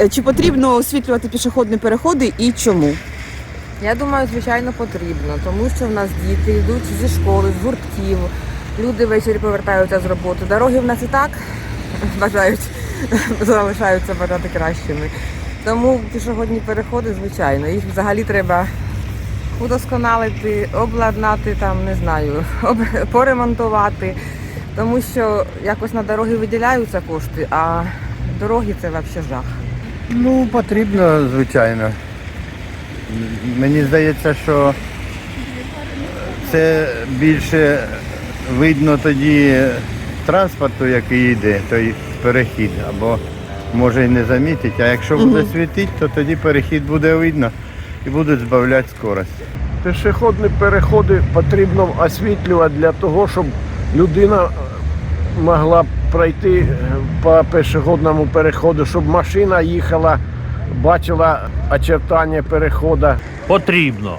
Е, Чи потрібно освітлювати пішохідні переходи і чому? Я думаю, звичайно, потрібно, тому що в нас діти йдуть зі школи, з гуртків, люди ввечері повертаються з роботи. Дороги в нас і так бажають, залишаються бажати кращими. Тому пішохідні переходи, звичайно, їх взагалі треба удосконалити, обладнати, там, не знаю, поремонтувати. Тому що якось на дороги виділяються кошти, а дороги це взагалі жах. Ну, потрібно, звичайно. Мені здається, що це більше видно тоді транспорту, який йде, той перехід, або може і не замітить. А якщо буде світити, то тоді перехід буде видно і будуть збавляти скорость. Пішохідні переходи потрібно освітлювати для того, щоб людина могла пройти е, по пішохідному переходу, щоб машина їхала, бачила очертання переходу. потрібно,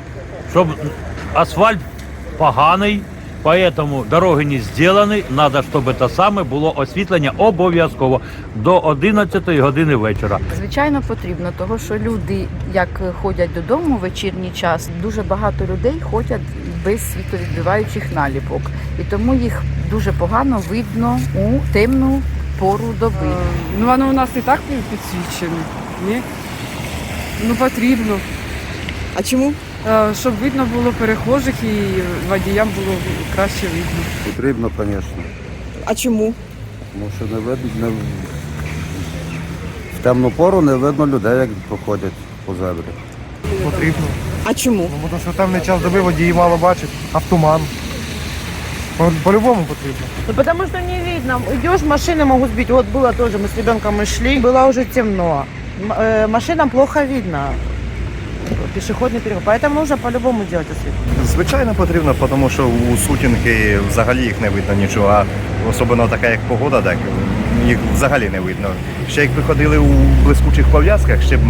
щоб асфальт поганий, поэтому дороги не зроблені, треба, щоб те саме було освітлення обов'язково до 11 години вечора. Звичайно, потрібно, того що люди, як ходять додому в вечірній час, дуже багато людей ходять без світловідбиваючих наліпок, і тому їх дуже погано видно у темну пору доби. Ну, воно у нас і так підсвічене. Ні? Ну, потрібно, А чому? е, щоб видно було перехожих і водіям було краще видно. Потрібно, звісно. А чому? Тому що не видно, не... в темну пору не видно людей, як проходять по зебрі. Потрібно. А чому? Ну, тому що в темний час доби водії мало бачать, автоман. По- По-любому потрібно. Ну, потому что не видно. Идешь, машины могут сбить. Вот было тоже, мы с ребенком мы шли, было уже темно. М- э, машинам плохо видно. Пешеходный переход. Поэтому нужно по-любому делать освещение. Звичайно, потрібно, тому що у сутінки взагалі їх не видно нічого, а особливо така як погода, так їх взагалі не видно. Ще якби ходили у блискучих пов'язках, ще б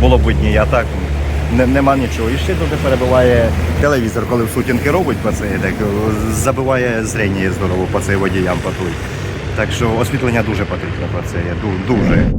було б видні, а так не, нема нічого. І ще дуже перебуває телевізор, коли в сутінки робить по цей, так забиває зрення здорово по цей водіям по. Так що освітлення дуже потрібно по це, ду- дуже.